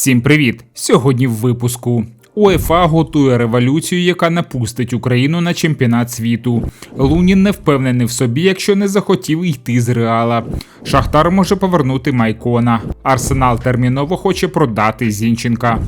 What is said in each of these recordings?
Всім привіт! Сьогодні в випуску. УЕФА готує революцію, яка напустить Україну на чемпіонат світу. Лунін не впевнений в собі, якщо не захотів йти з реала. Шахтар може повернути Майкона. Арсенал терміново хоче продати Зінченка.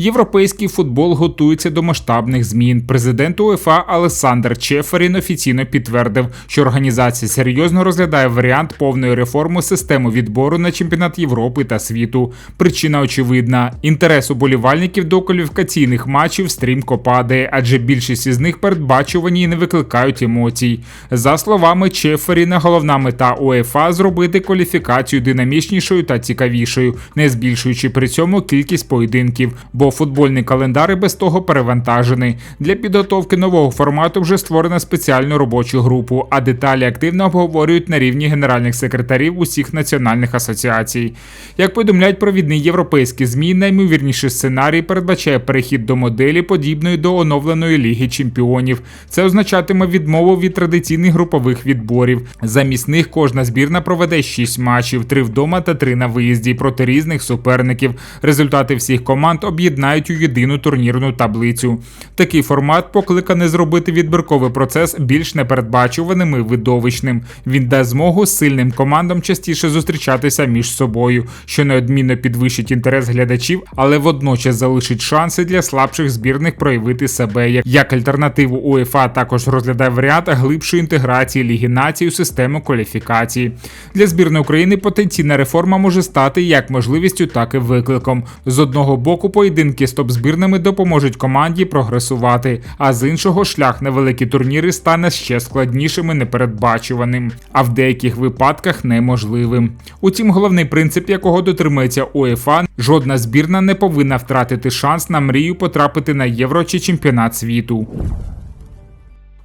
Європейський футбол готується до масштабних змін. Президент УЕФА Алесандр Чеферін офіційно підтвердив, що організація серйозно розглядає варіант повної реформи системи відбору на чемпіонат Європи та світу. Причина очевидна: інтерес уболівальників до кваліфікаційних матчів стрімко падає, адже більшість із них передбачувані і не викликають емоцій. За словами Чеферіна, головна мета УЕФА зробити кваліфікацію динамічнішою та цікавішою, не збільшуючи при цьому кількість поєдинків. Бо футбольний календар і без того перевантажений. Для підготовки нового формату вже створено спеціальну робочу групу, а деталі активно обговорюють на рівні генеральних секретарів усіх національних асоціацій. Як повідомляють провідні європейські змі, наймовірніший сценарій передбачає перехід до моделі, подібної до оновленої ліги чемпіонів. Це означатиме відмову від традиційних групових відборів. Замість них кожна збірна проведе 6 матчів: 3 вдома та 3 на виїзді проти різних суперників. Результати всіх команд об'єднають у єдину турнірну таблицю. Такий формат покликаний зробити відбірковий процес більш непередбачуваним і видовищним. Він дасть змогу сильним командам частіше зустрічатися між собою, що неодмінно підвищить інтерес глядачів, але водночас залишить шанси для слабших збірних проявити себе як альтернативу УЄФА також розглядає варіант глибшої інтеграції Ліги націй у систему кваліфікації. Для збірної України потенційна реформа може стати як можливістю, так і викликом. З одного боку, поєдинки з топ-збірними допоможуть команді прогресувати, а з іншого шлях на великі турніри стане ще складнішим і непередбачуваним, а в деяких випадках неможливим. Утім, головний принцип, якого дотримується УЄФА, жодна збірна не повинна втратити шанс на мрію потрапити на євро чи чемпіонат світу.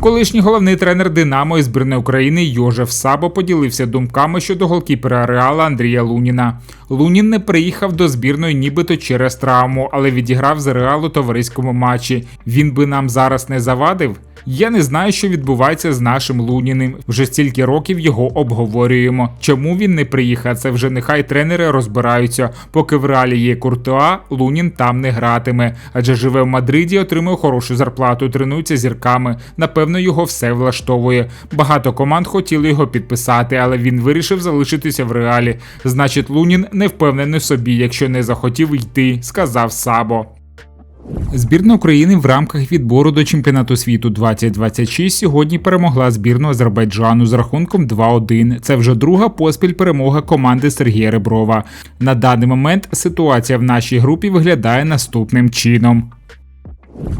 Колишній головний тренер Динамо і збірної України Йожеф Сабо поділився думками щодо голкіпера Реала Андрія Луніна. Лунін не приїхав до збірної нібито через травму, але відіграв за Реал у товариському матчі. Він би нам зараз не завадив. Я не знаю, що відбувається з нашим Луніним. Вже стільки років його обговорюємо. Чому він не приїхав? Це вже нехай тренери розбираються. Поки в реалі є Куртуа, Лунін там не гратиме, адже живе в Мадриді, отримує хорошу зарплату, тренується зірками. Напевно, його все влаштовує. Багато команд хотіли його підписати, але він вирішив залишитися в реалі. Значить, Лунін не впевнений собі, якщо не захотів йти, сказав Сабо. Збірна України в рамках відбору до чемпіонату світу 2026 сьогодні перемогла збірну Азербайджану з рахунком 2-1. Це вже друга поспіль перемога команди Сергія Реброва. На даний момент ситуація в нашій групі виглядає наступним чином.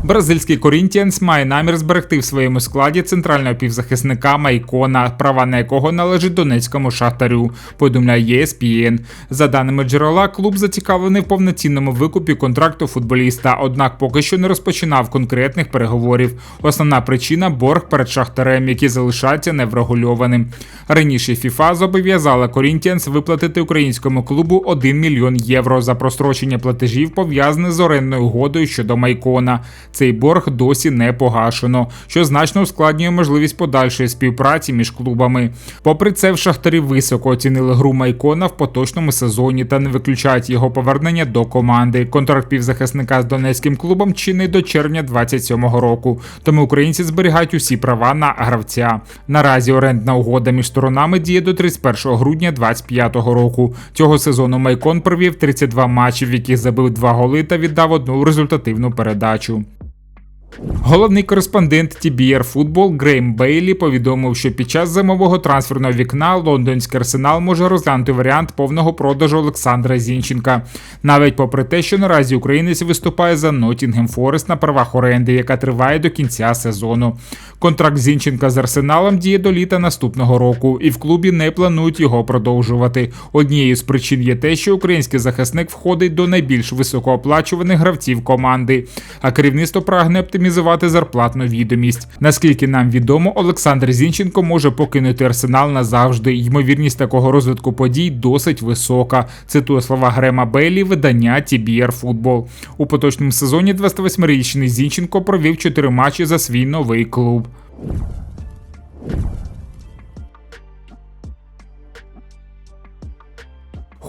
Бразильський Корінтіанс має намір зберегти в своєму складі центрального півзахисника Майкона, права на якого належить Донецькому шахтарю. Повідомляє ESPN. За даними джерела, клуб зацікавлений в повноцінному викупі контракту футболіста, однак поки що не розпочинав конкретних переговорів. Основна причина борг перед шахтарем, який залишається неврегульованим. Раніше FIFA зобов'язала Корінтіанс виплатити українському клубу 1 мільйон євро за прострочення платежів, пов'язаних з орендною угодою щодо Майкона. Цей борг досі не погашено, що значно ускладнює можливість подальшої співпраці між клубами. Попри це, в шахтарі високо оцінили гру Майкона в поточному сезоні та не виключають його повернення до команди. Контракт півзахисника з донецьким клубом чинний до червня 27-го року. Тому українці зберігають усі права на гравця. Наразі орендна угода між сторонами діє до 31 грудня 25-го року. Цього сезону Майкон провів 32 матчі, в яких забив два голи та віддав одну результативну передачу. Головний кореспондент TBR Football Грейм Бейлі повідомив, що під час зимового трансферного вікна лондонський арсенал може розглянути варіант повного продажу Олександра Зінченка, навіть попри те, що наразі українець виступає за Ноттінгем Форест на правах оренди, яка триває до кінця сезону. Контракт Зінченка з арсеналом діє до літа наступного року, і в клубі не планують його продовжувати. Однією з причин є те, що український захисник входить до найбільш високооплачуваних гравців команди, а керівництво прагне оптимізувати оптимізувати зарплатну відомість. Наскільки нам відомо, Олександр Зінченко може покинути арсенал назавжди. Ймовірність такого розвитку подій досить висока. Цитую слова Грема Бейлі, видання TBR Football. У поточному сезоні 28-річний Зінченко провів 4 матчі за свій новий клуб.